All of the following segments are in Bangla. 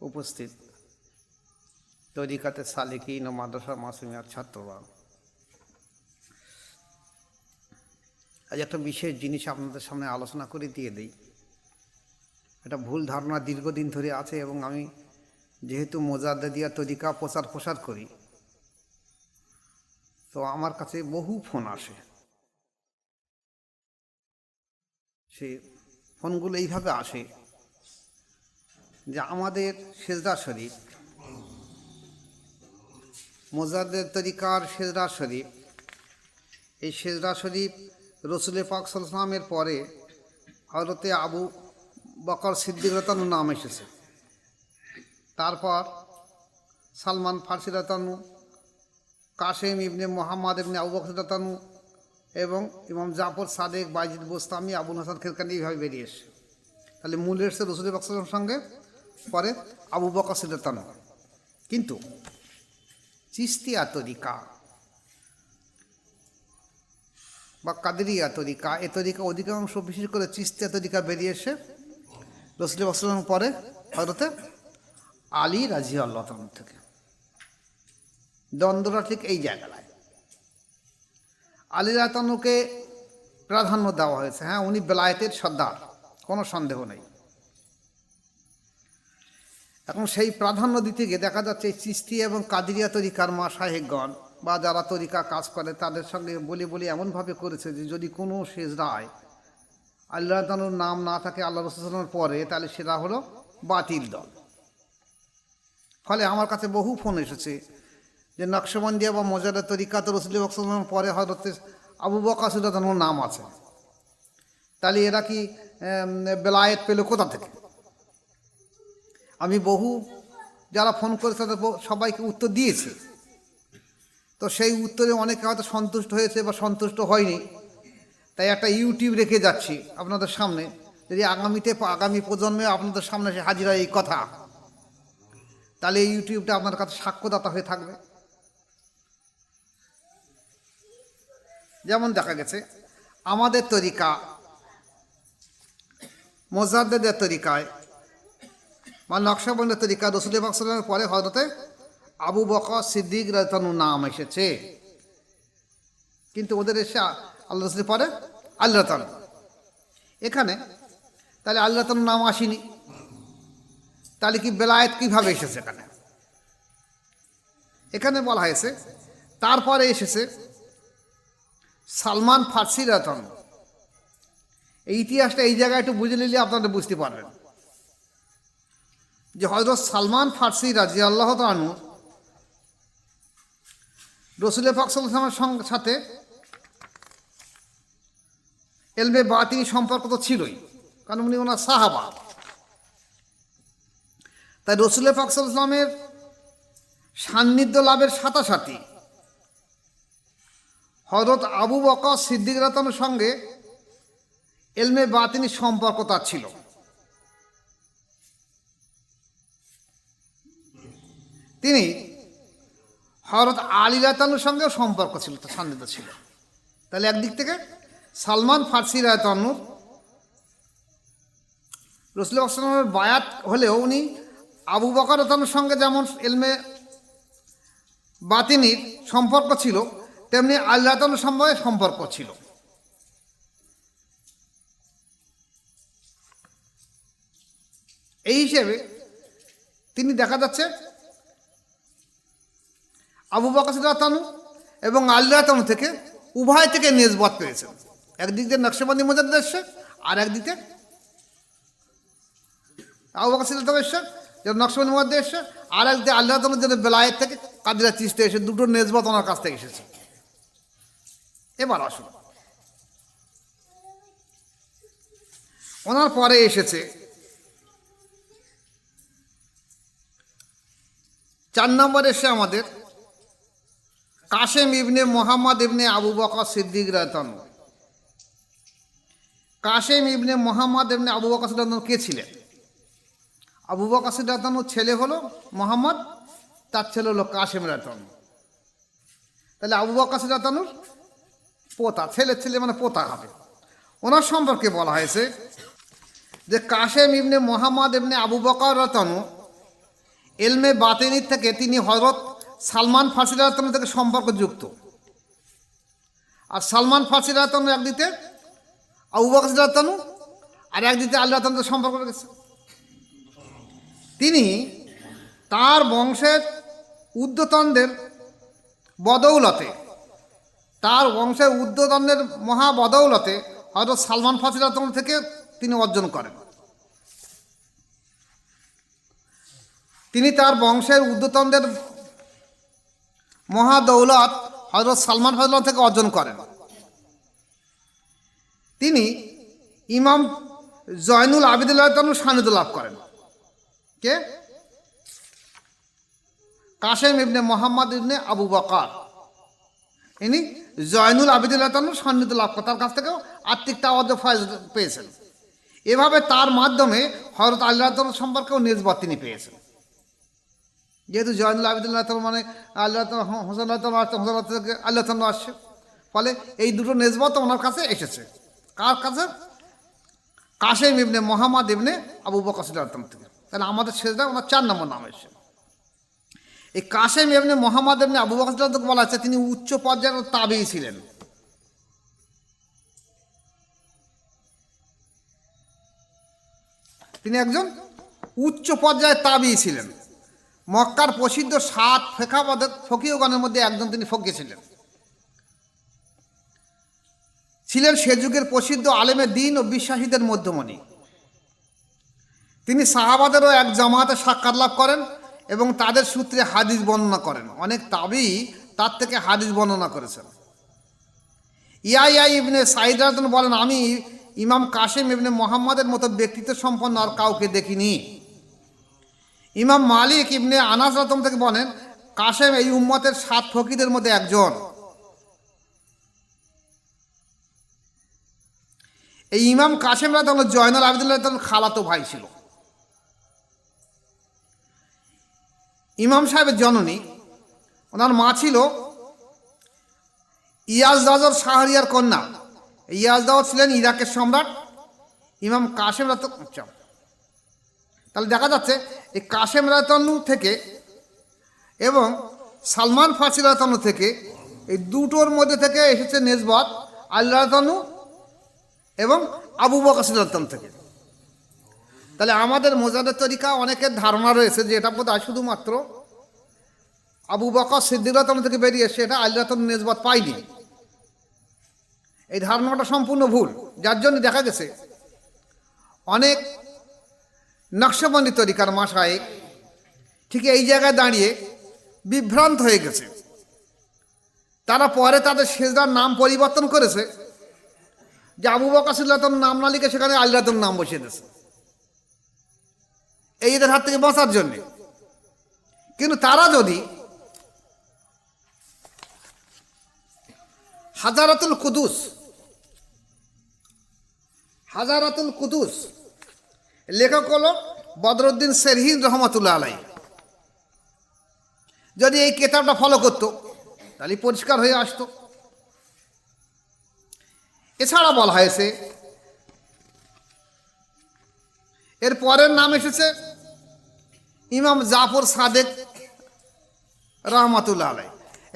উপস্থিত। তরিকাতে সালিকিন ও মাদ্রাসা মাসুমিয়ার ছাত্ররা। আজ একটা বিশেষ জিনিস আপনাদের সামনে আলোচনা করে দিয়ে দিই। এটা ভুল ধারণা দীর্ঘদিন ধরে আছে এবং আমি যেহেতু মোজাদ্দিয়া তরিকা প্রচার প্রসার করি, তো আমার কাছে বহু ফোন আসে। সে ফোনগুলো এইভাবে আসে যে আমাদের সেজদা শরীফ, মোজাদ্দের তরিকার সেজদা শরীফ, এই সেজদা শরীফ রসুল পাক সাল্লামের পরে হজরতে আবু বকর সিদ্দিক রতানু নাম এসেছে। তারপর সালমান ফার্সি রতানু কাশেম ইবনে মোহাম্মদ ইবনে আবু বকর রতানু এবং ইমাম জাফর সাদেক, বাইজিদ বোস্তামি আবুল হাসান খেরকানি এইভাবে বেরিয়ে এসছে। তাহলে মূল এসছে রসুল বাকসালামের সঙ্গে পরে আবু বকর সিদ্দাতানু কিন্তু চিস্তিয়া তরিকা বা কাদেরিয়া তরিকা এ তরিকা অধিকাংশ, বিশেষ করে চিস্তিয়া তরিকা বেরিয়ে এসে রসুল বাকসালাম পরে হজরতে আলী রাজি আল্লাহ থেকে। দ্বন্দ্বটা ঠিক এই জায়গায় আলী রাতানুকে প্রাধান্য দেওয়া হয়েছে। হ্যাঁ উনি বেলায়েতের সর্দার, কোনো সন্দেহ নেই। এখন সেই প্রাধান্য দিতে গিয়ে দেখা যাচ্ছে চিস্তি এবং কাদিরিয়া তরিকার মা সাহেবগণ বা যারা তরিকা কাজ করে, তাদের সঙ্গে বলে বলি এমনভাবে করেছে যে যদি কোনো শেষ রায় আল্লাহ তানুর নাম না থাকে আল্লাহ রসুলের পরে, তাহলে সেটা হলো বাতিল দল। ফলে আমার কাছে বহু ফোন এসেছে যে নকশবন্দিয়া বা মজাদের তরিকা তো রসুল বকসালাম পরে হয়তো আবু বকাসুল্লাহর নাম আছে। তাহলে এরা কি বেলায়েত পেল কোথা থেকে? আমি বহু যারা ফোন করেছে, তাদের সবাইকে উত্তর দিয়েছি। তো সেই উত্তরে অনেকে হয়তো সন্তুষ্ট হয়েছে বা সন্তুষ্ট হয়নি। তাই একটা ইউটিউব রেখে যাচ্ছি আপনাদের সামনে। যদি আগামীতে আগামী প্রজন্মে আপনাদের সামনে এসে হাজির এই কথা, তাহলে এই ইউটিউবটা আপনার কাছে সাক্ষ্যদাতা হয়ে থাকবে। যেমন দেখা গেছে, আমাদের তরিকা মোজাদ্দের তরিকায় বা নকশাবন্দের তরিকা রসুল বাকসালামের পরে হজরতে আবু বকর সিদ্দিক রাতানু নাম এসেছে। কিন্তু ওদের এসে আল্লাহ রসুলের পরে আল্লাহ তানু এখানে তাহলে আল্লাহ তানু নাম আসেনি। তাহলে কি বেলায়েত কীভাবে এসেছে এখানে? এখানে বলা হয়েছে, তারপরে এসেছে সালমান ফার্সি রতন এই ইতিহাসটা এই জায়গায় একটু বুঝে নিলে আপনারা বুঝতে পারবেন। যে হজরত সালমান ফার্সি রাজি আল্লাহ তানু রসুল ফাকসালামের সাথে এলমে বাতি সম্পর্ক তো ছিলই, কারণ উনি ওনার সাহাবা। তাই রসুল ফাকসালামের সান্নিধ্য লাভের সাথে হজরত আবু বকর সিদ্দিক রাতানোর সঙ্গে এলমে বাতিনি সম্পর্ক তার ছিল। তিনি হরত আলী রাতানুর সঙ্গেও সম্পর্ক ছিল, তার ছিল। তাহলে একদিক থেকে সালমান ফার্সি রায়তানুর রসুল আসলামের বায়াত হলেও উনি আবু বকর রাতানুর সঙ্গে যেমন এলমে বাতিনির সম্পর্ক ছিল, তেমনি আল্লাহ তালুর সম্পর্কে সম্পর্ক ছিল। এই হিসেবে তিনি দেখা যাচ্ছে আবু বাকাসিদাতানু এবং আল্লাহ তানু থেকে উভয় থেকে নেজবত পেয়েছেন। একদিক দিয়ে নকশবন্দি মজাদ এসছে আর একদিকে আবু বাকাসিদাতানু এসছে যেটা নকশবন্দি মজাদ এসছে আর একদিকে আল্লাহ তানু যেটা বেলায়েত থেকে কাদিরা চিস্তে এসে দুটো নেজবত ওনার কাছ থেকে এসেছে। এবার আসুন। ওনার পরে এসেছে চার নম্বর এসে আমাদের কাশেম ইবনে মোহাম্মদ ইবনে আবু বকর সিদ্দিক রাতানু কাশেম ইবনে মোহাম্মদ ইবনে আবু বকর সিদ্দাতানু কে ছিলেন? আবু বকর সিদ্দাতানুর ছেলে হলো মোহাম্মদ, তার ছেলে হলো কাশেম রাতানু তাহলে আবু বকর সিদ্দাতানুর পোতা, ছেলে ছেলে মানে পোতা হবে। ওনার সম্পর্কে বলা হয়েছে যে কাশেম ইবনে মোহাম্মদ ইবনে আবু বকর রতনু এলমে বাতেনির থেকে তিনি হজরত সালমান ফার্সি রাতন থেকে সম্পর্কযুক্ত আর সালমান ফার্সি রাতন একদিকে, আবু আর একদিকে আল্লাহ রাতনের সম্পর্ক রেখেছে তিনি তার বংশের উদ্যতনদের বদৌলতে, তার বংশের উদ্যোতনের মহা বদৌলতে হয়তো সালমান ফার্সি রাতন থেকে তিনি অর্জন করেন। তিনি তার বংশের উদ্যতনদের মহাদৌলত হজরত সালমান ফাজল থেকে অর্জন করেন। তিনি ইমাম জয়নুল আবিদুল্লাহ সান্নিধ্য লাভ করেন। কে? কাশেম ইবনে মোহাম্মদ ইবনে আবু বকার। ইনি জয়নুল আবিদুল্লাহ সান্নিধ্য লাভ করেন। তার কাছ থেকেও আত্মিক তাওয়াজ ফয়েজ পেয়েছেন। এভাবে তার মাধ্যমে হজরত আল্লাহ সম্পর্কেও নিজবত তিনি পেয়েছেন। যেহেতু জয়নুল আবিদুল্লাহ তাল মানে আল্লাহ হোসেন হোসেন আল্লাহ তাল আসছে। ফলে এই দুটো নেজবত ওনার কাছে এসেছে। কার কাছে? কাশেম ইবনে মোহাম্মদ ইবনে আবু বকাসুল থেকে। তাহলে আমাদের শেষদা ওনার চার নম্বর নাম এসেছে। এই কাশেম ইবনে মোহাম্মদ ইবনে আবু বকাসুল থেকে বলা আছে তিনি উচ্চ পর্যায়ের তাবেই ছিলেন। তিনি একজন উচ্চ পর্যায়ের তাবি ছিলেন। মক্কার প্রসিদ্ধ সাত ফেকাবাদক ফকিয়গণের মধ্যে একজন তিনি ফকি ছিলেন। ছিলেন সে যুগের প্রসিদ্ধ আলেমের দিন ও বিশ্বাসীদের মধ্যমণি। তিনি সাহাবাদেরও এক জামাতে সাক্ষাৎ লাভ করেন এবং তাদের সূত্রে হাদিস বর্ণনা করেন। অনেক তাবি তার থেকে হাদিস বর্ণনা করেছেন। ইয়া ইয়া ইবনে সাইদ বলেন, আমি ইমাম কাশেম ইবনে মোহাম্মদের মতো ব্যক্তিত্ব সম্পন্ন আর কাউকে দেখিনি। ইমাম মালিক ইবনে আনাস রতম থেকে বলেন, কাশেম এই উম্মতের সাত ফকিদের মধ্যে একজন। এই ইমাম কাশেম রাতন জয়নাল আবদুল্লাহ তখন খালাতো ভাই ছিল। ইমাম সাহেবের জননী, ওনার মা ছিল ইয়াজ দাজর শাহরিয়ার কন্যা। ইয়াজ ছিলেন ইরাকের সম্রাট ইমাম কাশেম রাত আচ্ছা। তাহলে দেখা যাচ্ছে এই কাশেম রায়তানু থেকে এবং সালমান ফার্সি রায়তানু থেকে এই দুটোর মধ্যে থেকে এসেছে নেজবত আল্লাহ রায়তানু এবং আবু বকাসির রায়তানু থেকে। তাহলে আমাদের মোজাদের তরিকা অনেকের ধারণা রয়েছে যে এটা বোধ হয় শুধুমাত্র আবু বকর সিদ্দিক রাতন থেকে বেরিয়ে এসে এটা আল্লাহ রাতন নেজবত পায়নি। এই ধারণাটা সম্পূর্ণ ভুল। যার জন্য দেখা গেছে অনেক নকশবন্দি তরিকার মাসায় ঠিক এই জায়গায় দাঁড়িয়ে বিভ্রান্ত হয়ে গেছে। তারা পরে তাদের শেষদার নাম পরিবর্তন করেছে। যে আবু বকাসুল্লাতন নাম না লিখে সেখানে আল্লাহতন নাম বসিয়ে দিয়েছে। এই এদের হাত থেকে বাঁচার জন্যে। কিন্তু তারা যদি হাজারাতুল কুদুস হাজারাতুল কুদুস লেখক হলো বদরুদ্দিন সেরহিন রহমতুল্লাহ আলাই। যদি এই কেতাবটা ফলো করতো, তাহলে পরিষ্কার হয়ে আসতো। এছাড়া বলা হয়েছে, এর পরের নাম এসেছে ইমাম জাফর সাদেক রহমতুল্লাহ আলাই।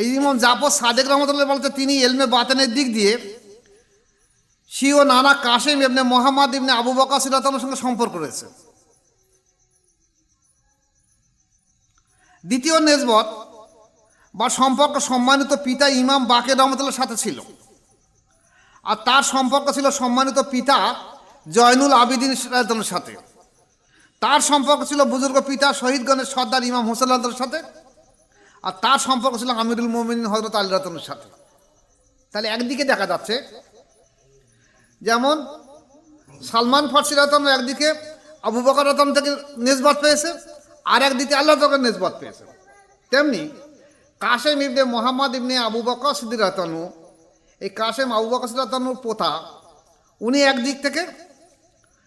এই ইমাম জাফর সাদেক রহমতুল্লাহ বলতে তিনি এলমে বাতানের দিক দিয়ে সিও নানা কাশেম ইবনে মোহাম্মদ ইবনে আবু বকা সিরাতানোর সঙ্গে সম্পর্ক রয়েছে। দ্বিতীয় নেজবত বা সম্পর্ক সম্মানিত পিতা ইমাম বাকে রহমতুল্লার সাথে ছিল। আর তার সম্পর্ক ছিল সম্মানিত পিতা জয়নুল আবিদিন রায়তনের সাথে। তার সম্পর্ক ছিল বুজুর্গ পিতা শহীদগণের সর্দার ইমাম হোসেন সাথে। আর তার সম্পর্ক ছিল আমিরুল মোমিন হজরত আলী রতনের সাথে। তাহলে একদিকে দেখা যাচ্ছে যেমন সালমান ফার্সি রতন একদিকে, আবু বকর রতন থেকে নিসবত পেয়েছে, আর একদিকে আল্লাহ তখন নিসবত পেয়েছে। তেমনি কাশেম ইবনে মোহাম্মদ ইবনে আবু বকর সিদ্দিক রতনু, এই কাশেম আবু বকর রতনুর পোতা, উনি একদিক থেকে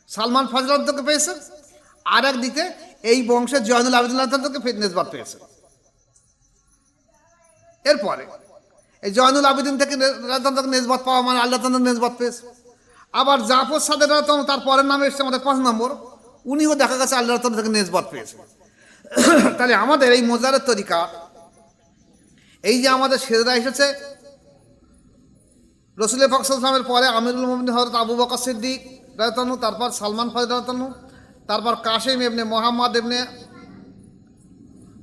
সালমান ফজলত থেকে পেয়েছেন আর একদিকে এই বংশে জয়নুল আবিদুল্লাহ থেকে নিসবত পেয়েছে। এরপরে এই জয়নুল আবিদিন থেকে রাজন থেকে পাওয়া মানে আল্লাহ নিসবত পেয়েছে। আবার জাফর সাদের তার পরের নামে এসছে আমাদের পাঁচ নম্বর। উনিও দেখা গেছে আল্লাহ রতন থেকে নিসবত পেয়েছে। তাহলে আমাদের এই মোজারের তরিকা, এই যে আমাদের সেজরা এসেছে রসুল ফাকসালামের পরে আমিরুল মোমিন হজরত আবু বকর সিদ্দিক রায়তানু তারপর সালমান ফাজ রায়তানু তারপর কাশেম এবনে মোহাম্মদ এবনে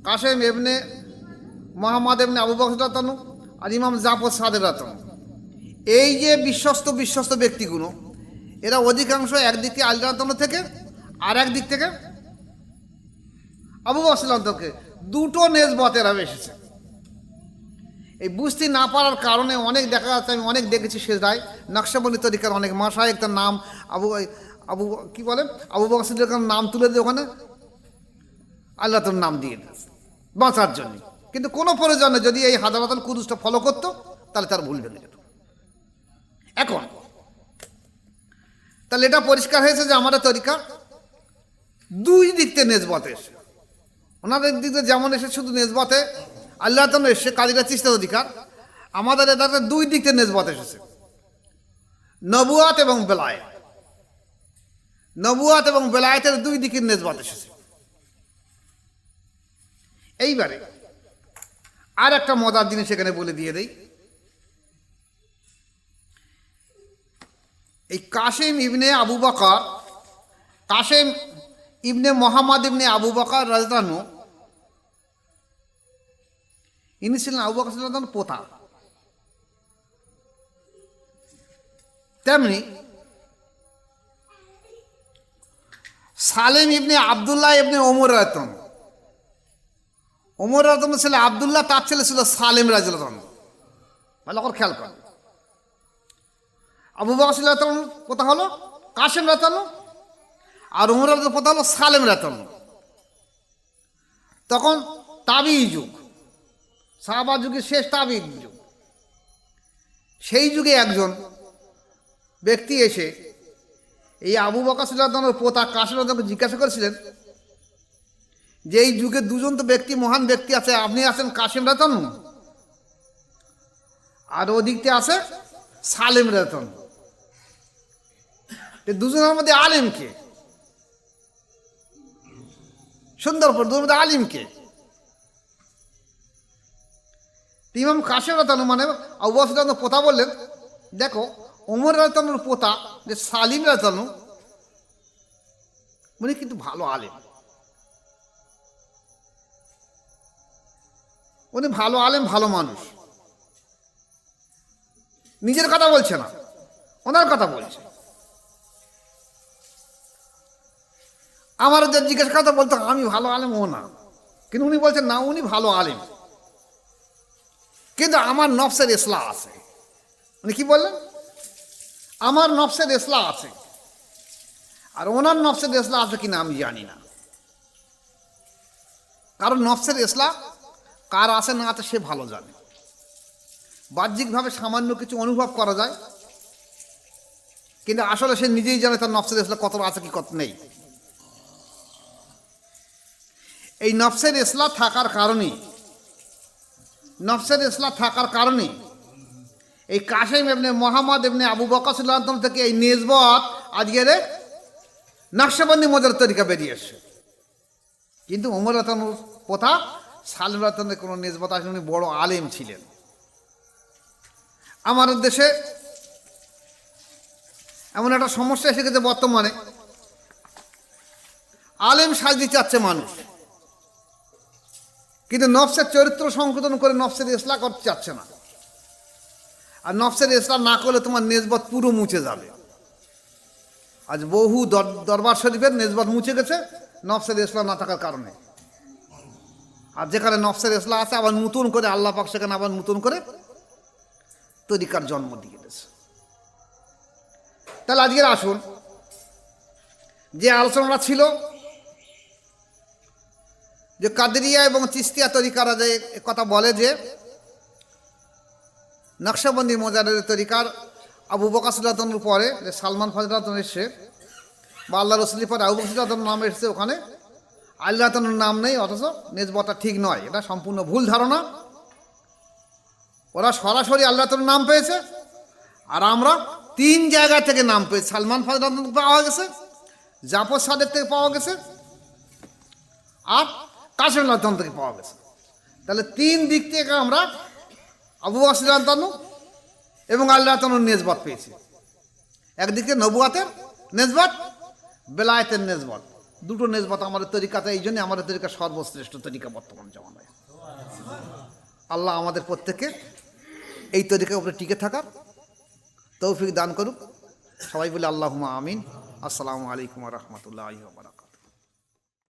কাশেম এবনে মোহাম্মদ এবনে আবু বকর রাতানু আর ইমাম জাফর সাদের রাতানু এই যে বিশ্বস্ত বিশ্বস্ত ব্যক্তিগুলো, এরা অধিকাংশ একদিক থেকে আলী রাতানু থেকে আর একদিক থেকে আবু বকর থেকে দুটো নেজবত এরা এসেছে এই বুঝতে না পারার কারণে অনেক দেখা যাচ্ছে, আমি অনেক দেখেছি সেজদায় নকশাবলী তরিকার অনেক মাসায় তার নাম আবু আবু, কি বলে? আবু বকসিদের নাম তুলে দিয়ে ওখানে। আল্লাহ তোর নাম দিয়ে দিয়েছে, বাঁচার জন্য। কিন্তু কোনো প্রয়োজনে যদি এই হাজারাতাল কুরুসটা ফলো করতো, তাহলে তার ভুল ভেঙে যেত। এখন। তাহলে এটা পরিষ্কার হয়েছে যে আমাদের তরিকা? দুই দিক থেকে নেজবত এসে ওনাদের দিক থেকে যেমন এসে শুধু নেজবতে আল্লাহ তো এসে কাজীরা চিস্তার অধিকার, আমাদের এদাতে দুই দিক থেকে নেজবত এসেছে। নবুয়াত এবং বেলায়েত। নবুয়াত এবং বেলায়েতের দুই দিকের নেজবত এসেছে। এইবারে আর একটা মজার জিনিস এখানে বলে দিয়ে দেই। এই কাসেম ইবনে আবু বকর, কাসেম ইবনে মোহাম্মদ ইবনে আবু বকর রাজদানু ইনি ছিলেন আবু বকর রাজদান পোতা। তেমনি সালেম ইবনে আবদুল্লাহ ইবনে ওমর রাতন ওমর রাতন ছেলে আবদুল্লাহ, তার ছেলে ছিল সালেম রাজন ভালো করে খেয়াল করেন। আবু রাতন কোথা হলো, কাসেম রাতানো আর উমর কোথা হলো, সালেম রাতানো তখন তাবি যুগ, সাহাবা যুগের শেষ তাবি যুগ। সেই যুগে একজন ব্যক্তি এসে এই আবু বকর সিলাতনের পোতা রাতনকে জিজ্ঞাসা করেছিলেন যে এই যুগে দুজন তো ব্যক্তি, মহান ব্যক্তি আছে, আপনি আছেন কাসিম রতন আর ওদিকতে আছে সালেম রতন দুজনের মধ্যে আলিম কে? সুন্দরপুর, দুজনের মধ্যে আলিম কে? ইমাম কাসিম রতন মানে অবশ্য পোতা বললেন, দেখো, ওমর রতনের পোতা, যে সালিম রতন উনি কিন্তু ভালো আলিম। উনি ভালো আলেম, ভালো মানুষ। নিজের কথা বলছে না, ওনার কথা বলছে। আমার যে জিজ্ঞেস কথা বলতো, আমি ভালো আলেম? ও না। কিন্তু উনি বলছেন, না, উনি ভালো আলেম। কিন্তু আমার নফসের ইসলা আছে। উনি কি বললেন? আমার নফসের ইসলা আছে। আর ওনার নফসের ইসলা আছে কিনা আমি জানি না। কারণ নফসের ইসলা কার আছে না আছে সে ভালো জানে। বাহ্যিকভাবে সামান্য কিছু অনুভব করা যায়। কিন্তু আসলে সে নিজেই জানে তার নফসের ইসলা কত আছে কি কত নেই। এই নফসের ইসলা থাকার কারণে, নফসের ইসলা থাকার কারণে, এই কাশেম এমনি মোহাম্মদ এমনি আবু বকাসুল্লাহ থেকে এই নিজবত আজকের নকশাবন্দি মজার তরিকা বেরিয়ে এসছে। কিন্তু উমর রতনুর প্রথা সালিম রতনের কোনো নিজবত আসেন, উনি বড় আলেম ছিলেন। আমাদের দেশে এমন একটা সমস্যা এসে গেছে বর্তমানে। আলেম সাজতে চাচ্ছে মানুষ। কিন্তু নফসের চরিত্র সংশোধন করে নফসের ইসলা করতে চাচ্ছে না। আর নফসের ইসলাম না করলে তোমার নেজবত পুরো মুছে যাবে। আজ বহু দর- দরবার শরীফের নেজবত মুছে গেছে, নফসের ইসলাম না থাকার কারণে। আর যেখানে নফসের ইসলাম আছে, আবার নতুন করে আল্লাহ পাক সেখানে আবার নতুন করে তরিকার জন্ম দিয়ে দিয়েছে। তাহলে আজকের আসুন যে আলোচনাটা ছিল যে কাদেরিয়া এবং চিস্তিয়া তরিকারা যে কথা বলে যে নকশাবন্দি মোজারের তরিকার আবু বকাসুল্লাহতনের পরে, যে সালমান ফজলাতন এসছে, বা আল্লাহ রসুলি পরে আবু বকাসুল্লাহতন নাম এসছে ওখানে আল্লাহতনের নাম নেই, অথচ নেজবতা ঠিক নয়, এটা সম্পূর্ণ ভুল ধারণা। ওরা সরাসরি আল্লাহতনের নাম পেয়েছে, আর আমরা তিন জায়গা থেকে নাম পেয়েছি। সালমান ফজলাতন পাওয়া গেছে, জাফর সাদের থেকে পাওয়া গেছে, আর কাশেম আল্লাহ থেকে পাওয়া গেছে। তাহলে তিন দিক থেকে আমরা আবু আসিলাম তানু এবং আল্লাহ তানুর নেজবত পেয়েছি। একদিকে নবুয়াতের নেজবত বেলায়েতের নেজবত দুটো নেজবত আমাদের তরিকাতে, এই জন্য আমাদের তরিকা সর্বশ্রেষ্ঠ তরিকা বর্তমান জমানায়। আল্লাহ আমাদের প্রত্যেককে এই তরিকার উপরে টিকে থাকার তৌফিক দান করুক। সবাই বলে আল্লাহ আমিন। আসসালামু আলাইকুম রহমতুল্লাহ বারাক